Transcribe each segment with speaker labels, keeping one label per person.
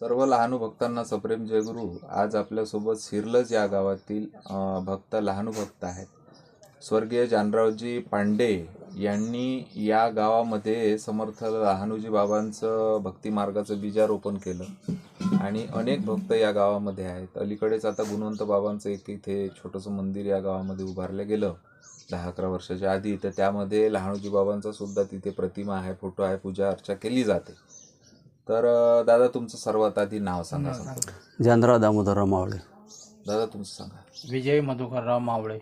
Speaker 1: सर्व लहानू भक्तांना सप्रेम जयगुरु आज आपल्यासोबत सिरलज या गावातील भक्त लहानू भक्त आहेत. स्वर्गीय जानरावजी पांडे यांनी या गावामध्ये समर्थ लहानूजी बाबांचं भक्तिमार्गाचं बीजारोपण केलं. आणि अनेक भक्त या गावामध्ये आहेत. अलीकडेच आता गुणवंत बाबांचं एक इथे छोटंसं मंदिर या गावामध्ये उभारलं गेलं दहा अकरा वर्षाच्या आधी. तर त्यामध्ये लहानूजी बाबांचा सुद्धा तिथे प्रतिमा आहे फोटो आहे पूजा अर्चा केली जाते. तर दादा तुमचं सर्वात आधी नाव सांगा.
Speaker 2: जानराव दामोदरराव मावळे.
Speaker 1: दादा तुमचं सांगा.
Speaker 3: विजय मधुकरराव मावळे.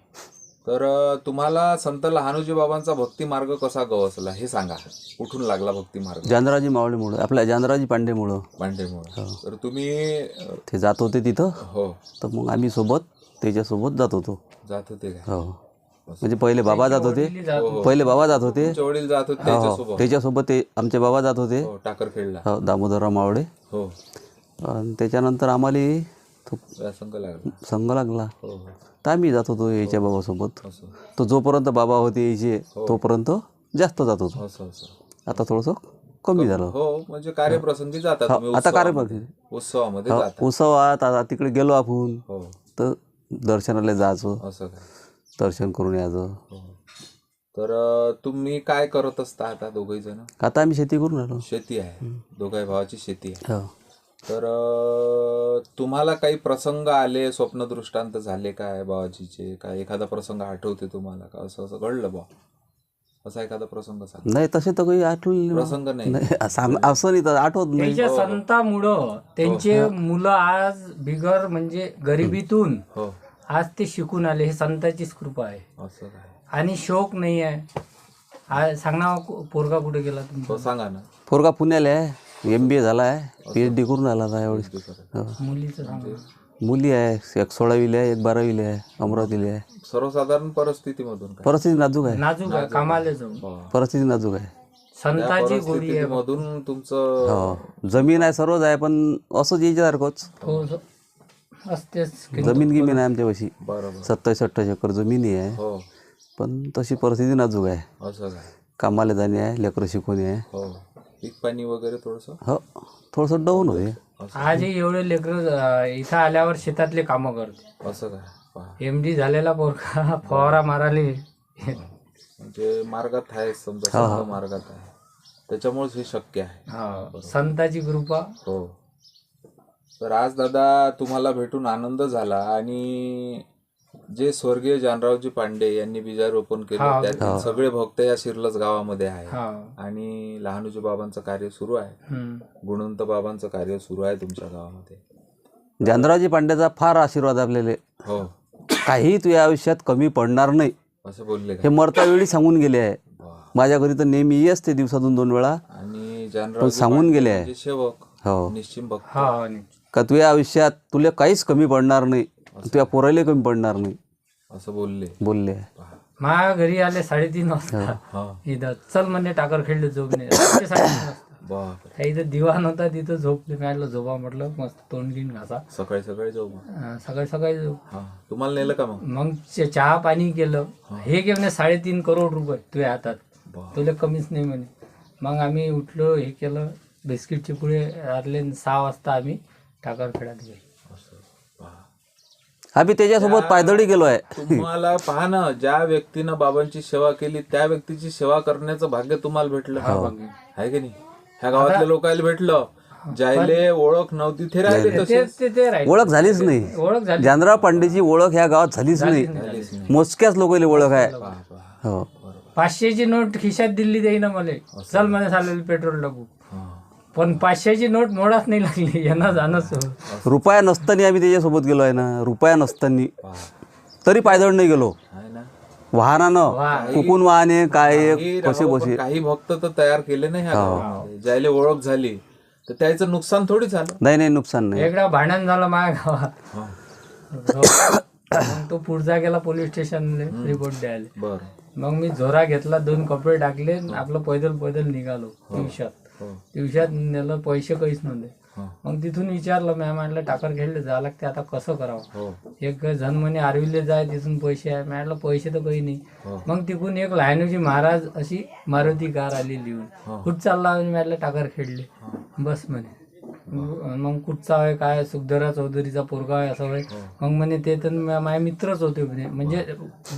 Speaker 1: तर तुम्हाला संत लहानूजी बाबांचा भक्ती मार्ग कसा गवसला हे सांगा. कुठून लागला भक्ती मार्ग?
Speaker 2: जानरावजी मावळेमुळं आपल्या जानरावजी पांडेमुळं.
Speaker 1: पांडेमुळे. तर तुम्ही
Speaker 2: ते जात होते तिथं.
Speaker 1: हो.
Speaker 2: तर मग आम्ही सोबत त्याच्यासोबत जात होतो.
Speaker 1: जात होते
Speaker 2: हो. म्हणजे पहिले बाबा जात होते?
Speaker 1: हो, हो.
Speaker 2: पहिले बाबा जात होते?
Speaker 1: तुमचे वडील जात होते
Speaker 2: हो
Speaker 1: त्याच्यासोबत.
Speaker 2: त्याच्यासोबत ते आमचे बाबा जात होते.
Speaker 1: हो टाकर खेळला.
Speaker 2: हो दामोदरराव मावळे.
Speaker 1: हो.
Speaker 2: आणि त्याच्यानंतर आम्हाला तो
Speaker 1: व्यासंग लागला.
Speaker 2: संघ लागला.
Speaker 1: हो हो.
Speaker 2: तर आम्ही जात होतो याच्या बाबासोबत.
Speaker 1: असं.
Speaker 2: तो जोपर्यंत बाबा होते यायचे तोपर्यंत जास्त जात होतो.
Speaker 1: असं असं.
Speaker 2: आता थोडंसं कमी झालं.
Speaker 1: हो म्हणजे कार्यप्रसंगी जाता तुम्ही
Speaker 2: आता. कार्यप्रसंगी.
Speaker 1: उत्सवामध्ये जाता
Speaker 2: उत्सवात आता तिकडे गेलो आपण.
Speaker 1: हो.
Speaker 2: तर दर्शनाला जायचं.
Speaker 1: असं काय.
Speaker 2: दर्शन करून यायचं
Speaker 1: हो. तर अ, तुम्ही काय करत असता आता दोघही जण?
Speaker 2: आता आम्ही शेती करून राहिलो
Speaker 1: शेती आहे. दोघाही भावाची शेती आहे.
Speaker 2: हो.
Speaker 1: तर अ, तुम्हाला काही प्रसंग आले स्वप्न दृष्टांत झाले काय बाबाजीचे काय एखादा प्रसंग आठवते तुम्हाला? का असं असं घडलं बा असा एखादा प्रसंग सांग
Speaker 2: नाही तसे तर काही आठवलं नाही.
Speaker 1: प्रसंग नाही.
Speaker 2: नाही सांग असं नाही तर आठवत नाही.
Speaker 3: त्यांच्या संतामुळं त्यांचे मुलं आज बिगर म्हणजे गरिबीतून
Speaker 1: हो.
Speaker 3: आज ते शिकून आले हे संताचीच कृपा आहे.
Speaker 1: असं काय?
Speaker 3: आणि शोक नाही आहे. आ- सांग ना कु- पोरगा कुठे गेला
Speaker 1: हो
Speaker 3: तुमचा
Speaker 1: सांगा ना.
Speaker 2: पोरगा पुण्याला आहे. एम बी ए झाला आहे. पी एच डी करून आला आता एवढी. हो.
Speaker 3: मुलीचं सांग
Speaker 2: मुली आहे. एक सोळावीला आहे एक बारावीला आहे अमरावतीला आहे.
Speaker 1: सर्वसाधारण परिस्थितीमधून काय?
Speaker 2: परिस्थिती नाजूक आहे.
Speaker 3: नाजूक आहे कामाला जाऊन.
Speaker 1: वा.
Speaker 2: परिस्थिती नाजूक आहे.
Speaker 3: संताची गोडी आहे
Speaker 1: परिस्थितीमधून तुमचं
Speaker 2: हो. जमीन आहे सर्वच आहे पण असंच याच्यासारखंच
Speaker 3: थोडंसं असतेच
Speaker 2: जमीन गिमीन आहे आमच्यापाशी
Speaker 1: बरोबर.
Speaker 2: सत्तावीस अठ्ठावीस एकर जमिनी आहे.
Speaker 1: हो.
Speaker 2: पण तशी परिस्थिती नाजूक आहे.
Speaker 1: असं काय
Speaker 2: कामाला जाणे आहे लेकरं शिकवणे आहे.
Speaker 1: हो. पीक पाणी वगैरे थोडस?
Speaker 2: हो. थोडंसं डाऊन होते.
Speaker 3: आजही एवढे लेकर इथं आल्यावर शेतातले कामं करते.
Speaker 1: असं काय? पहा.
Speaker 3: एम डी झालेला पोरगा फवारा माराले
Speaker 1: म्हणजे मार्गात आहे समजा संत मार्गात आहे. त्याच्यामुळेच हे शक्य आहे.
Speaker 3: हा, संताची कृपा.
Speaker 1: हो. तर आज दादा तुम्हाला भेटून आनंद झाला आणि जे स्वर्गीय जानरावजी पांडे यांनी बीजारोपण केलं त्यातील सगळे भक्त या शिरलस गावामध्ये आहे
Speaker 3: हा.
Speaker 1: आणि लहानूजी बाबांचं कार्य सुरू आहे.
Speaker 3: हम्म.
Speaker 1: गुणवंत बाबांचं कार्य सुरू आहे तुमच्या गावामध्ये.
Speaker 2: जानरावजी पांड्याचा फार आशीर्वाद आपल्याला.
Speaker 1: हो.
Speaker 2: काही तुझ्या आयुष्यात कमी पडणार नाही.
Speaker 1: असं बोलले
Speaker 2: हे मरता वेळी सांगून गेले आहे. माझ्या घरी तर नेहमी ये असते दिवसातून दोन वेळा.
Speaker 1: आणि जानरावजी
Speaker 2: सांगून गेले आहे.
Speaker 1: म्हणजे सेवक
Speaker 2: हो.
Speaker 1: निश्चिम भक्त.
Speaker 3: हा आणि
Speaker 2: का तुझ्या आयुष्यात तुला काहीच कमी पडणार नाही. तुझ्या पोराला कमी पडणार नाही.
Speaker 1: असं बोलले.
Speaker 2: बोलले.
Speaker 3: माझ्या घरी आले साडेतीन वाजता.
Speaker 1: हा.
Speaker 3: इथं चल म्हणजे टाकर खेळले झोपणे. इथं दिवाण होता तिथं झोपले. मी झोपा म्हटलं मस्त तोंड घेऊन घासा.
Speaker 1: सकाळी सकाळी.
Speaker 3: अं, सकाळी सकाळी झोप.
Speaker 1: हा. तुम्हाला नेलं का मग?
Speaker 3: मग चहा पाणी केलं. हे. घे म्हणे साडेतीन करोड रुपये तुझ्या हातात. तुला कमीच नाही म्हणे. मग आम्ही उठलो हे केलं. बिस्किटचे पुढे आले सहा वाजता आम्ही टाकर खेळात गेलो
Speaker 1: असं. पहा.
Speaker 2: आम्ही त्याच्यासोबत पायदळी गेलो आहे
Speaker 1: तुम्हाला पहा ना ज्या व्यक्तीनं बाबांची सेवा केली त्या व्यक्तीची सेवा करण्याचं भाग्य तुम्हाला भेटलं. आहे की नाही? ह्या गावातल्या लोकांना भेटलं. ज्याले ओळख नव्हती ते राहिले
Speaker 2: ओळख झालीच नाही.
Speaker 3: ओळख झाली.
Speaker 2: जानराव पांडेची ओळख ह्या गावात झालीच नाही. मोजक्याच लोकांना ओळख आहे. हो.
Speaker 3: पाचशेची नोट खिशात दिली देई ना मला चल म्हणे चालेल पेट्रोल टाकू
Speaker 1: हा.
Speaker 3: पण पाचशेची नोट मोडाच नाही लागली यांना जाणंच
Speaker 2: रुपया नसताना आम्ही त्याच्यासोबत गेलो आहे ना रुपया नसताना. तरी पायदळ नाही गेलो. वाहनानं कुकून वाहने काय
Speaker 1: काही
Speaker 2: कसे बसे
Speaker 1: काही भक्त तर तयार केले नाही ज्याला ओळख झाली तर त्याचं नुकसान थोडी झालं.
Speaker 2: नाही नाही नुकसान नाही.
Speaker 3: एकदा भांडण झालं माझ्या गावात.
Speaker 1: हा.
Speaker 3: तो पुढचा गेला पोलीस स्टेशन रिपोर्ट द्यायला.
Speaker 1: बरं.
Speaker 3: मग मी झोरा घेतला दोन कपडे टाकले आणि आपलं पैदल पैदल निघालो दिवसात
Speaker 1: हो
Speaker 3: दिवसात नेलं पैसे काहीच नव्हते.
Speaker 1: हा.
Speaker 3: मग तिथून विचारलं मॅम म्हटलं टाकर खेळले जावं लागते आता कसं करावं?
Speaker 1: हो.
Speaker 3: एक जण म्हणे आरविले जाय तिथून पैसे आहे. म्हटलं पैसे तर काही नाही.
Speaker 1: हो.
Speaker 3: मग तिकून एक लहानोजी महाराज अशी मारुती कार आली लिहून.
Speaker 1: हो.
Speaker 3: कुठ चालला म्हटलं टाकर खेळले. बस म्हणे. मग कुठचा आहे काय सुखदरा चौधरीचा पोरगा आहे असं आहे. मग म्हणे ते तर माझे मित्रच होते म्हणे. म्हणजे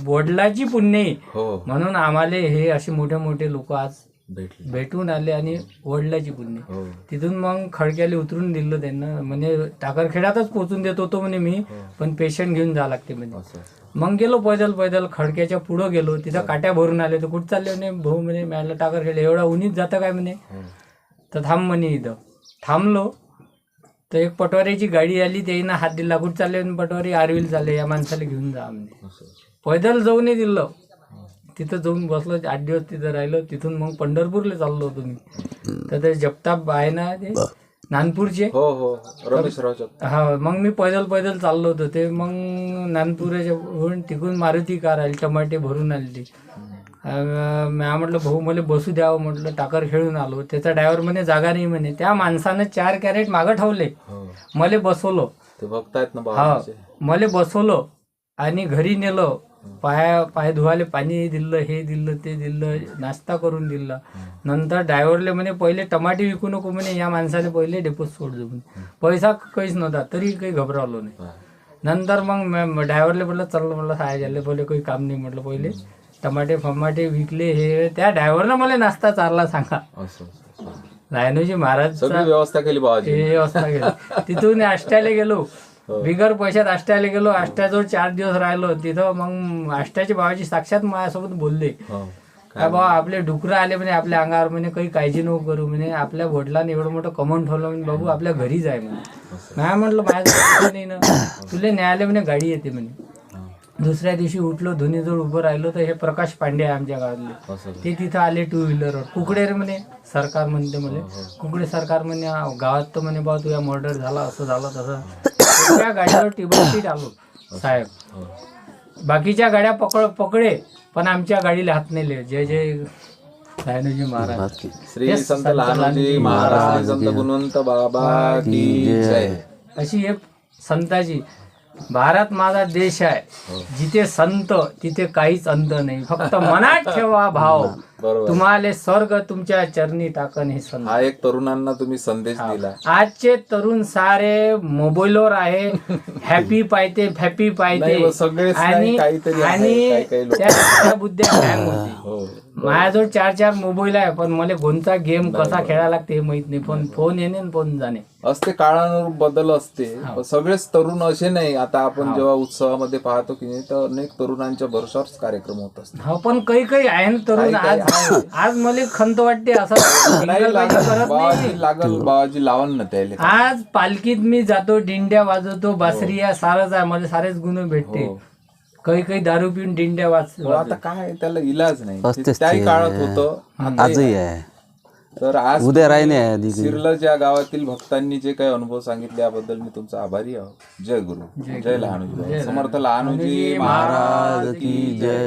Speaker 3: वडिलाची पुण्य.
Speaker 1: हो.
Speaker 3: म्हणून आम्हाला हे असे मोठे मोठे लोक आज
Speaker 1: भेटले.
Speaker 3: भेटून आले आणि वडिलाची पुण्य.
Speaker 1: हो.
Speaker 3: तिथून मग खडक्याला उतरून दिलं त्यांना. म्हणजे टाकरखेड्यातच पोहोचून देत होतो म्हणे मी पण पेशंट घेऊन जा लागते म्हणे.
Speaker 1: असं
Speaker 3: मग गेलो पैदल पैदल खडक्याच्या पुढं गेलो. तिथं काट्या भरून आले. तर कुठं चालले म्हणे? भाऊ म्हणे मॅडला टाकरखेड एवढा उन्हीत जातं काय म्हणे?
Speaker 1: हो.
Speaker 3: तर थांब म्हणे इथं. थांबलो. तर एक पटवारीची गाडी आली. त्याईनं हात दिला. कुठं चालले म्हणे पटवारी? आरवील चालले. या माणसाला घेऊन जा म्हणे.
Speaker 1: असं
Speaker 3: पैदल जाऊन दिलं. तिथं जाऊन बसलो आठ दिवस तिथं राहिलो. तिथून मग पंढरपूरला चाललो होतो मी. तर ते जगताप आहे ना ते? नानपूरचे?
Speaker 1: हो हो. रमेशराव.
Speaker 3: हा मग मी पैदल पैदल चाललो होतो. ते मग नानपुराच्या तिकून मारुती कार आली टमाटे भरून आली म्या म्हटलं भाऊ मला बसू द्यावं म्हटलं टाकर खेळून आलो. त्याचा ड्रायव्हर म्हणे जागा नाही म्हणे. त्या माणसानं चार कॅरेट मागं ठेवले.
Speaker 1: हो.
Speaker 3: मला बसवलं.
Speaker 1: ते बघतायत ना
Speaker 3: हा. मला बसवलं आणि घरी नेलं. पाया पाय धुवाले पाणी दिलं हे दिलं ते दिलं नाश्ता करून दिला. नंतर ड्रायव्हरले म्हणे पहिले टमाटे विकू नको म्हणे या माणसाने पहिले डेपोत सोड दे म्हणे. पैसा काहीच नव्हता तरी काही घबरावलो नाही. नंतर मग ड्रायव्हरले म्हटलं चल म्हटलं साय झाले पहिले काही काम नाही म्हटलं पहिले टमाटे फमाटे विकले हे त्या ड्रायव्हरनं मला नाश्ता चारला सांगा. रायनोजी महाराजचा
Speaker 1: सगळी व्यवस्था केली
Speaker 3: व्यवस्था केली. तिथून आष्ट्याला गेलो. बिगर पैशात आष्ट्याला गेलो आष्ट्याजवळ चार दिवस राहिलो तिथं मग आष्ट्याच्या बाबाची साक्षात माझ्यासोबत बोलले.
Speaker 1: हो.
Speaker 3: काय बाबा आपले डुकरं आले म्हणे आपल्या अंगावर म्हणे काही काळजी नको करू म्हणे आपल्या वडिलांनी एवढं मोठं कमवून ठेवलं म्हणे बाबू आपल्या घरी जाय म्हणे. नाही म्हटलं माझ्या नाही ना. तुला न्यायालय म्हणे गाडी येते म्हणे.
Speaker 1: हा.
Speaker 3: दुसऱ्या दिवशी उठलो धोनीजवळ उभं राहिलो तर हे प्रकाश पांडे आहे आमच्या गावातले. ते तिथं आले टू व्हीलरवर कुकडे रे म्हणे? सरकार म्हणते म्हणे. कुकडे सरकार म्हणे "आ, गावात तर म्हणे बा तुझ्या मर्डर झाला असं झालं तसं. त्या गाडीवर टिबल सीट आलो साहेब. बाकीच्या गाड्या पकड पकडे पण आमच्या गाडीला हात नाही लिहिले जय जय सायनोजी महाराज.
Speaker 1: श्री संत लहानोजी महाराज संत गुणवंत बाबा की जय.
Speaker 3: अशी एक संताची भारत माझा देश आहे. जिथे संत तिथे काहीच अंत नाही. फक्त मनात ठेवा भाव.
Speaker 1: बरोबर.
Speaker 3: तुम्हाला स्वर्ग तुमच्या चरणी टाकन हे संत
Speaker 1: हा एक तरुणांना तुम्ही संदेश दिला.
Speaker 3: आजचे तरुण सारे मोबाईलवर आहे. हॅपी पाहिजे हॅपी
Speaker 1: नाही,
Speaker 3: पाहिजे
Speaker 1: सगळेच नाही,
Speaker 3: आणि
Speaker 1: काहीतरी आहे,
Speaker 3: आणि
Speaker 1: काही- काही लोक-
Speaker 3: त्या त्या बुद्ध्या हँग होती.
Speaker 1: हो
Speaker 3: माझ्याजवळ चार चार मोबाईल आहे पण मला कोणता गेम कसा खेळायला लागते हे माहीत नाही पण फोन येणे आणि फोन जाणे.
Speaker 1: असते काळानुरूप बदल असते. पण सगळेच तरुण असे नाही. आता आपण जेव्हा उत्सवामध्ये पाहतो की नाही तर अनेक तरुणांच्या भरोशावरच कार्यक्रम होत असतात.
Speaker 3: हा पण काही काही आहे ना तरुण.
Speaker 1: काही-
Speaker 3: आज आज मला खंत वाटते असं
Speaker 1: नाही
Speaker 3: single
Speaker 1: लागत
Speaker 3: पाहिजे करत नाही
Speaker 1: बाबाजी लागल बाबाजी लावण ना त्याला.
Speaker 3: आज पालखीत मी जातो दिंड्या वाजवतो बासरिया सारच आहे मला सारेच गुण भेटते.
Speaker 1: हो.
Speaker 3: काही काही दारू पिऊन दिंड्या वाज
Speaker 1: हो, आता काय त्याला इलाज नाही. ते त्याही
Speaker 2: ते.
Speaker 1: काळात होतं.
Speaker 2: आजही आहे.
Speaker 1: तर आज
Speaker 2: उद्या राही आहे
Speaker 1: सिरलज या गावातील भक्तांनी जे काही अनुभव सांगितले याबद्दल मी तुमचा आभारी आहोत जय गुरु. जय लहानोजी. समर्थ लहानोजी. महाराज
Speaker 2: की जय.